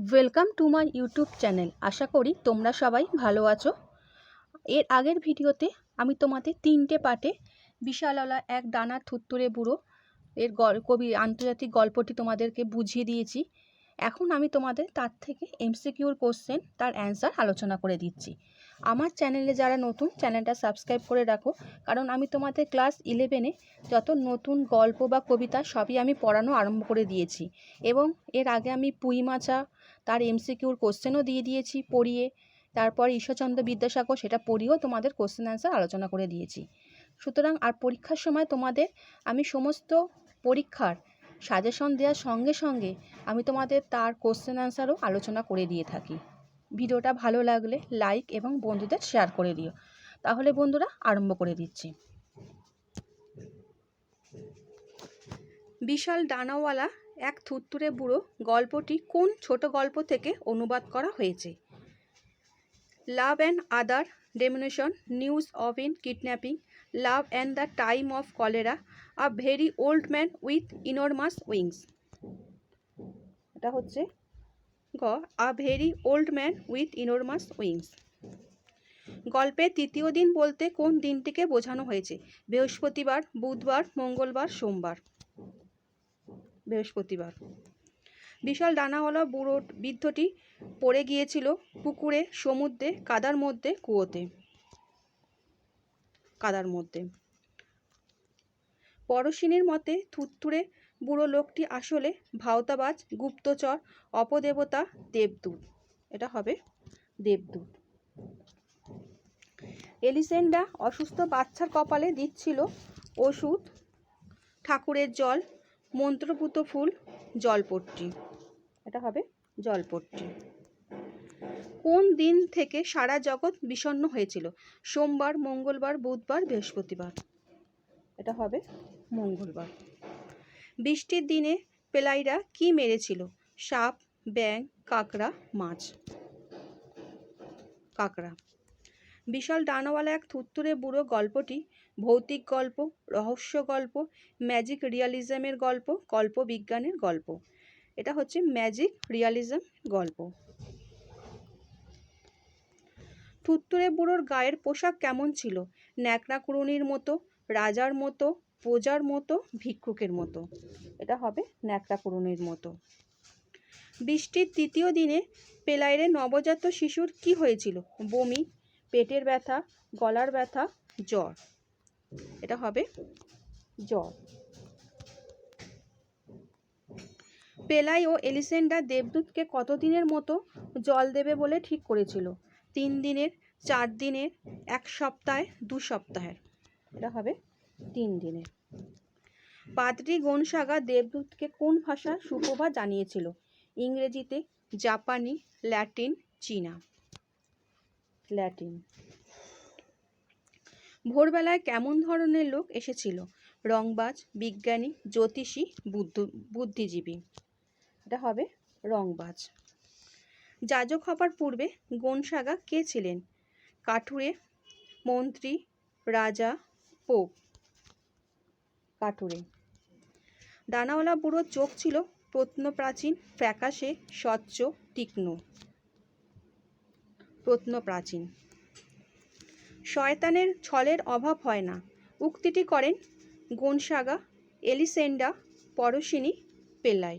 Welcome to my YouTube channel আশা করি তোমরা সবাই ভালো আছো। এর আগের ভিডিওতে আমি তোমাদের তিনটে পাটে বিশালওয়ালা এক ডানা থুত্তুরে বুড়ো এর গল, কবি, আন্তর্জাতিক গল্পটি তোমাদেরকে বুঝিয়ে দিয়েছি। এখন আমি তোমাদের তার থেকে এমসিকিউর কোশ্চেন তার অ্যান্সার আলোচনা করে দিচ্ছি। আমার চ্যানেলে যারা নতুন চ্যানেলটা সাবস্ক্রাইব করে রাখো। কারণ আমি তোমাদের ক্লাস ইলেভেনে যত নতুন গল্প বা কবিতা সবই আমি পড়ানো আরম্ভ করে দিয়েছি। এবং এর আগে আমি পুঁই মাছা, তার এমসিকিউর কোশ্চেনও দিয়ে দিয়েছি পড়িয়ে। তারপর ঈশ্বরচন্দ্র বিদ্যাসাগর, সেটা পড়িয়েও তোমাদের কোশ্চেন অ্যান্সার আলোচনা করে দিয়েছি। সুতরাং আর পরীক্ষার সময় তোমাদের আমি সমস্ত পরীক্ষার সাজেশন দেওয়ার সঙ্গে সঙ্গে আমি তোমাদের তার কোশ্চেন অ্যান্সারও আলোচনা করে দিয়ে থাকি। ভিডিওটা ভালো লাগলে লাইক এবং বন্ধুদের শেয়ার করে দিও। তাহলে বন্ধুরা আরম্ভ করে দিচ্ছি। বিশাল ডানাওয়ালা এক থুত্তুরে বুড়ো গল্পটি কোন ছোট গল্প থেকে অনুবাদ করা হয়েছে? Love and other demons, news of in kidnapping, love and the time of cholera, a very old man with enormous wings. এটা হচ্ছে গ a very old man with enormous wings গল্পের তৃতীয় দিন বলতে কোন দিনটিকে বোঝানো হয়েছে? বৃহস্পতিবার, বুধবার, মঙ্গলবার, সোমবার। বৃহস্পতিবার। বিশাল ডানাওয়ালা বুড়ো বৃদ্ধটি পড়ে গিয়েছিল পুকুরে, সমুদ্রে, কাদার মধ্যে, কুয়োতে। কাদার মধ্যে। পরশিনীর মতে থুত্তুরে বুড়ো লোকটি আসলে ভাওতাবাজ, গুপ্তচর, অপদেবতা, দেবদূত। এটা হবে দেবদূত। এলিসেন্ডা অসুস্থ বাচ্চার কপালে দিচ্ছিল ওষুধ, ঠাকুরের জল, মন্ত্রপুত ফুল, জলপট্টি। এটা হবে জলপট্টি। কোন দিন থেকে সারা জগৎ বিষণ্ণ হয়েছিল? সোমবার, মঙ্গলবার, বুধবার, বৃহস্পতিবার। এটা হবে মঙ্গলবার। বৃষ্টির দিনে পেলাইরা কি মেরেছিল? সাপ ব্যাং কাঁকড়া, মাছ। কাঁকড়া। বিশাল ডানাওয়ালা এক থুত্তুরে বুড়ো গল্পটি ভৌতিক গল্প, রহস্য গল্প ম্যাজিক রিয়ালিজমের গল্প, কল্প বিজ্ঞানের গল্প। এটা হচ্ছে ম্যাজিক রিয়ালিজম গল্প। থুত্তুরে বুড়োর গায়ের পোশাক কেমন ছিল? ন্যাকড়া কুড়ুনির মতো রাজার মতো, প্রজার মতো, ভিক্ষুকের মতো। এটা হবে ন্যাকড়া কুড়ুনির মতো। বৃষ্টির তৃতীয় দিনে পেলাইরে নবজাত শিশুর কি হয়েছিল? বমি, পেটের ব্যথা, গলার ব্যথা, জ্বর। এটা হবে জ্বর। পেলাই ও এলিসেন্ডা দেবদূতকে কতদিনের মতো জল দেবে বলে ঠিক করেছিল? তিন দিনের, চার দিনের, এক সপ্তাহে, দু সপ্তাহের। এটা হবে তিন দিনের। পাদ্রি গনসাগা দেবদূতকে কোন ভাষার সুপ্রভাত জানিয়েছিল? ইংরেজিতে জাপানি, ল্যাটিন, চীনা। ল্যাটিন। ভোরবেলায় কেমন ধরনের লোক এসেছিল? রংবাজ, বিজ্ঞানী, জ্যোতিষী, বুদ্ধ, বুদ্ধিজীবী। এটা হবে রংবাজ। যাজক হবার পূর্বে গনসাগা কে ছিলেন? কাঠুরে, মন্ত্রী, রাজা পোপ। কাঠুরে ডানাওয়ালা বুড়োর চোখ ছিল প্রত্নপ্রাচীন, ফ্যাকাশে, স্বচ্ছ, তীক্ষ্ণ। প্রত্নপ্রাচীন। শয়তানের ছলের অভাব হয় না। উক্তিটি করেন গনসাগা এলিসেন্ডা পরশিনী পেলাই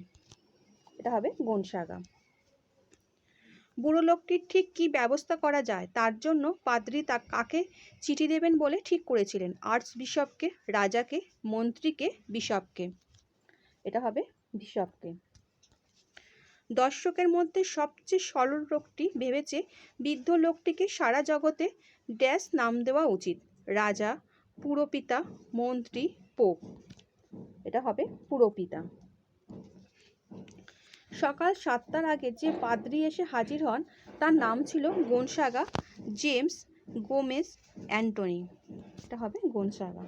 এটা হবে গনসাগা। বুড়ো লোকটির ঠিক কি ব্যবস্থা করা যায়? তার জন্য পাদ্রি তা কাকে চিঠি দেবেন বলে ঠিক করেছিলেন? আর্টস বিশপকে, রাজাকে, মন্ত্রীকে, বিশপকে? এটা হবে বিশপকে। দর্শকের মধ্যে সবচেয়ে সরল লোকটি ভেবেছে বৃদ্ধ লোকটিকে সারা জগতে ড্যাশ নাম দেওয়া উচিত। রাজা, পুরপিতা, মন্ত্রী, পোপ। এটা হবে পুরপিতা। সকাল সাতটার আগে যে পাদ্রি এসে হাজির হন, তার নাম ছিল গোনসাগা জেমস গোমেস অ্যান্টনি। এটা হবে গোনসাগা।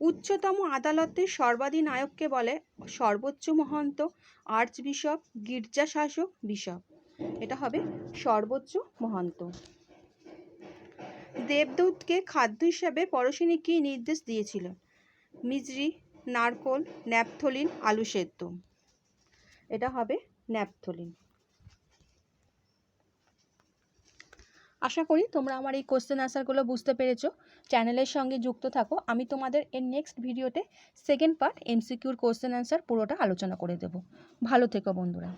উচ্চতম আদালতের সর্বাধিনায়ককে বলে সর্বোচ্চ মহন্ত আর্চ বিশপ গির্জা শাসক বিশপ। এটা হবে সর্বোচ্চ মহন্ত। দেবদূতকে খাদ্য হিসাবে পরশিনী কী নির্দেশ দিয়েছিল। মিজরি নারকোল, ন্যাপথলিন, আলু সেদ্ধ। এটা হবে ন্যাপথলিন। আশা করি তোমরা আমার এই কোশ্চেন আনসারগুলো বুঝতে পেরেছ। চ্যানেলের সঙ্গে যুক্ত থাকো। আমি তোমাদের এর নেক্সট ভিডিওতে সেকেন্ড পার্ট এমসিকিউর কোশ্চেন আনসার পুরোটা আলোচনা করে দেবো। ভালো থেকো বন্ধুরা।